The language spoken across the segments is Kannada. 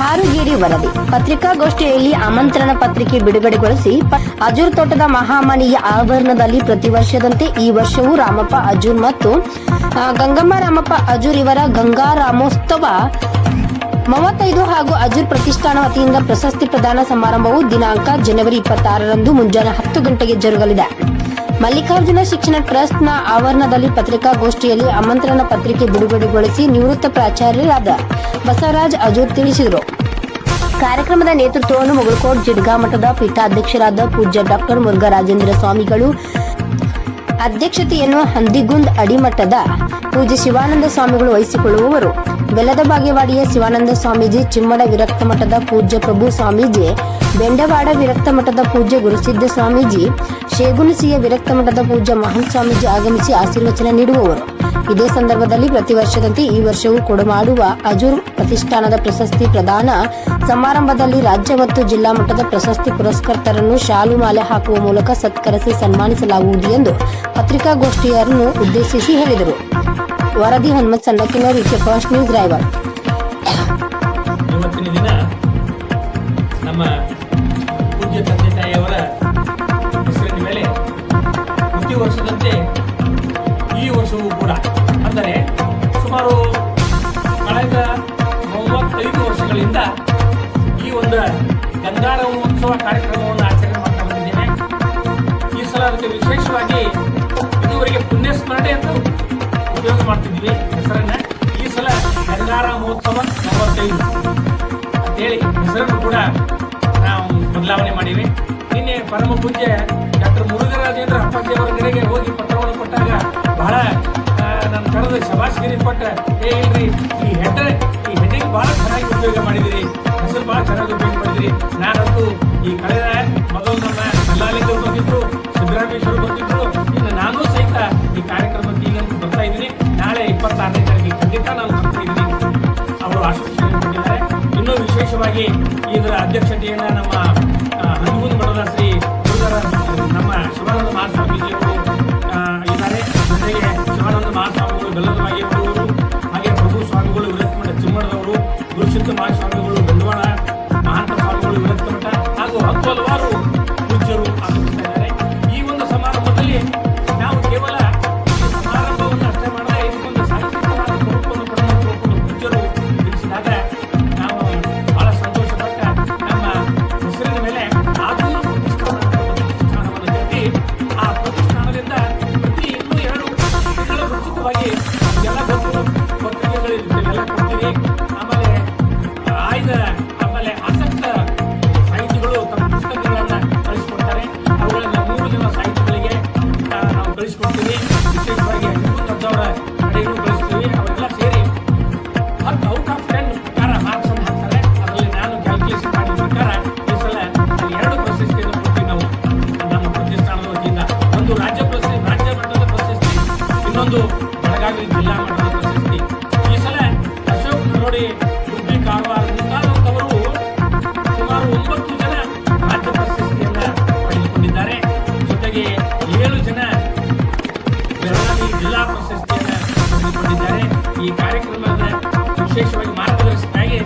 ಹಾರುಗೇರಿ ವರದಿ. ಪತ್ರಿಕಾಗೋಷ್ಠಿಯಲ್ಲಿ ಆಮಂತ್ರಣ ಪತ್ರಿಕೆ ಬಿಡುಗಡೆಗೊಳಿಸಿ ಅಜೂರ್ ತೋಟದ ಮಹಾಮನಿಯ ಆವರಣದಲ್ಲಿ ಪ್ರತಿ ವರ್ಷದಂತೆ ಈ ವರ್ಷವೂ ರಾಮಪ್ಪ ಅಜೂರ್ ಮತ್ತು ಗಂಗಮ್ಮ ರಾಮಪ್ಪ ಅಜೂರ್ ಇವರ ಗಂಗಾ ರಾಮೋತ್ಸವ. ಮೂವತ್ತೈದು ಹಾಗೂ ಅಜೂರ್ ಪ್ರತಿಷ್ಠಾನ ವತಿಯಿಂದ ಪ್ರಶಸ್ತಿ ಪ್ರದಾನ ಸಮಾರಂಭವು ದಿನಾಂಕ ಜನವರಿ ಇಪ್ಪತ್ತಾರರಂದು ಮುಂಜಾನೆ ಹತ್ತು ಗಂಟೆಗೆ ಜರುಗಲಿದೆ. ಮಲ್ಲಿಕಾರ್ಜುನ ಶಿಕ್ಷಣ ಟ್ರಸ್ಟ್ನ ಆವರಣದಲ್ಲಿ ಪತ್ರಿಕಾಗೋಷ್ಠಿಯಲ್ಲಿ ಆಮಂತ್ರಣ ಪತ್ರಿಕೆ ಬಿಡುಗಡೆಗೊಳಿಸಿ ನಿವೃತ್ತ ಪ್ರಾಚಾರ್ಯರಾದ ಬಸವರಾಜ್ ಅಜೂರ್ ತಿಳಿಸಿದರು. ಕಾರ್ಯಕ್ರಮದ ನೇತೃತ್ವವನ್ನು ಮುಗಳಕೋಟ್ ಜಿಡ್ಗಾ ಮಠದ ಪೀಠಾಧ್ಯಕ್ಷರಾದ ಪೂಜ್ಯ ಡಾಕ್ಟರ್ ಮುರುಘರಾಜೇಂದ್ರ ಸ್ವಾಮಿಗಳು ಅಧ್ಯಕ್ಷತೆಯನ್ನು ಹಂದಿಗುಂದ್ ಅಡಿಮಠದ ಪೂಜ್ಯ ಶಿವಾನಂದ ಸ್ವಾಮಿಗಳು ವಹಿಸಿಕೊಳ್ಳುವವರು. ಬೆಲ್ಲದ ಬಾಗೇವಾಡಿಯ ಶಿವಾನಂದ ಸ್ವಾಮೀಜಿ, ಚಿಮ್ಮಡ ವಿರಕ್ತ ಮಠದ ಪೂಜ್ಯ ಪ್ರಭು ಸ್ವಾಮೀಜಿ ಬೆಂಡವಾಡ ವಿರಕ್ತ ಮಠದ ಪೂಜ್ಯ ಗುರುಸಿದ್ಧ ಸ್ವಾಮೀಜಿ ಶೇಗುಣಸಿಯ ವಿರಕ್ತ ಮಠದ ಪೂಜ್ಯ ಮಹಾನ್ ಸ್ವಾಮೀಜಿ ಆಗಮಿಸಿ ಆಶೀರ್ವಚನ ನೀಡುವವರು. ಇದೇ ಸಂದರ್ಭದಲ್ಲಿ ಪ್ರತಿ ವರ್ಷದಂತೆ ಈ ವರ್ಷವೂ ಕೊಡಮಾಡುವ ಅಜೂರ್ ಪ್ರತಿಷ್ಠಾನದ ಪ್ರಶಸ್ತಿ ಪ್ರದಾನ ಸಮಾರಂಭದಲ್ಲಿ ರಾಜ್ಯ ಮತ್ತು ಜಿಲ್ಲಾ ಮಟ್ಟದ ಪ್ರಶಸ್ತಿ ಪುರಸ್ಕರ್ತರನ್ನು ಶಾಲು ಮಾಲೆ ಹಾಕುವ ಮೂಲಕ ಸತ್ಕರಿಸಿ ಸನ್ಮಾನಿಸಲಾಗುವುದು ಎಂದು ಪತ್ರಿಕಾಗೋಷ್ಠಿಯನ್ನು ಉದ್ದೇಶಿಸಿ ಹೇಳಿದರು. ವರದಿ ಹನುಮತ್ ಈಚೆ ಫಸ್ಟ್ ನ್ಯೂಸ್ ರಾಯವಾಡ್ ನಮ್ಮ ಪೂಜ್ಯ ತಂದೆ ತಾಯಿಯವರ ಹೆಸರಿನ ಮೇಲೆ ಪ್ರತಿ ವರ್ಷದಂತೆ ಈ ವರ್ಷವೂ ಕೂಡ, ಅಂದರೆ ಸುಮಾರು ಕಳೆದ ಮೂವತ್ತೈದು ವರ್ಷಗಳಿಂದ ಈ ಒಂದು ಗಂಗಾರ ಉತ್ಸವ ಕಾರ್ಯಕ್ರಮವನ್ನು ಆಚರಣೆ ಮಾಡ್ತಾ ಬಂದಿದ್ದೇನೆ. ಈ ಸಲ ಅದಕ್ಕೆ ವಿಶೇಷವಾಗಿ ಬದಲಾವಣೆ ಮಾಡಿವಿ. ನಿನ್ನೆ ಪರಮ ಪೂಜ್ಯ ಡಾಕ್ಟರ್ ಮುರುಘರಾಜೇಂದ್ರ ಅಪ್ಪಾಜಿ ಅವರ ಕಡೆಗೆ ಹೋಗಿ ಪತ್ರವನ್ನು ಕೊಟ್ಟಾಗ ಬಹಳ ನನ್ನ ಕರೆದು ಶಬಾಷ್ಗಿರಿ ಕೊಟ್ಟ, ಏ, ಇಲ್ರಿ, ಈ ಹೆಡ್ ಈ ಹೆಡ್ಡಿಂಗ್ ಬಹಳ ಚೆನ್ನಾಗಿ ಉಪಯೋಗ ಮಾಡಿದಿರಿ. ಹೆಸರು ಬಹಳ ಚೆನ್ನಾಗಿ ಉಪಯೋಗ ಮಾಡಿದಿರಿ. ನಾನಂತೂ ಈ ಕಳೆದ ಮೊದಲು ನಮ್ಮ ಕಲ್ಲಾಲಿಂಗರು ಬಂದಿದ್ರು ಸಿದ್ದರಾಮೇಶ್ವರ ಬಂದಿದ್ರು ಇನ್ನು ನಾನು ಸಹಿತ ಈ ಕಾರ್ಯಕ್ರಮಕ್ಕೆ ಈಗ ಬರ್ತಾ ಇದ್ದೀನಿ. ನಾಳೆ ಇಪ್ಪತ್ತಾರನೇ ತಾರೀಕಿಗೆ ಖಂಡಿತ ನಾನು ಬರ್ತಾ ಅವರು ಆಶ್ವಾಸನೆ ಕೊಟ್ಟಿದ್ದಾರೆ. ಇನ್ನೂ ವಿಶೇಷವಾಗಿ ಇದರ ಅಧ್ಯಕ್ಷತೆಯನ್ನು ನಮ್ಮ ಹನುಮೂನ್ ಮಠದ ಇನ್ನೊಂದು ಬೆಳಗಾವಿ ಜಿಲ್ಲಾ ಮಟ್ಟದ ಪ್ರಶಸ್ತಿ. ಈ ಸಲ ಅಶೋಕ್ ನೋಡಿ ಉಡುಪಿ ಕಾರವಾರ ಮುಂತಾದಂಥವರು ಸುಮಾರು ಒಂಬತ್ತು ಜನ ರಾಜ್ಯ ಪ್ರಶಸ್ತಿಯನ್ನು ಪಡೆದುಕೊಂಡಿದ್ದಾರೆ. ಜೊತೆಗೆ ಏಳು ಜನ ಬೆಳಗಾವಿ ಜಿಲ್ಲಾ ಪ್ರಶಸ್ತಿಯನ್ನು ಪಡೆದುಕೊಂಡಿದ್ದಾರೆ. ಈ ಕಾರ್ಯಕ್ರಮದ ವಿಶೇಷವಾಗಿ ಮಾರ್ಗದರ್ಶಕರಾಗಿ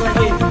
Thank.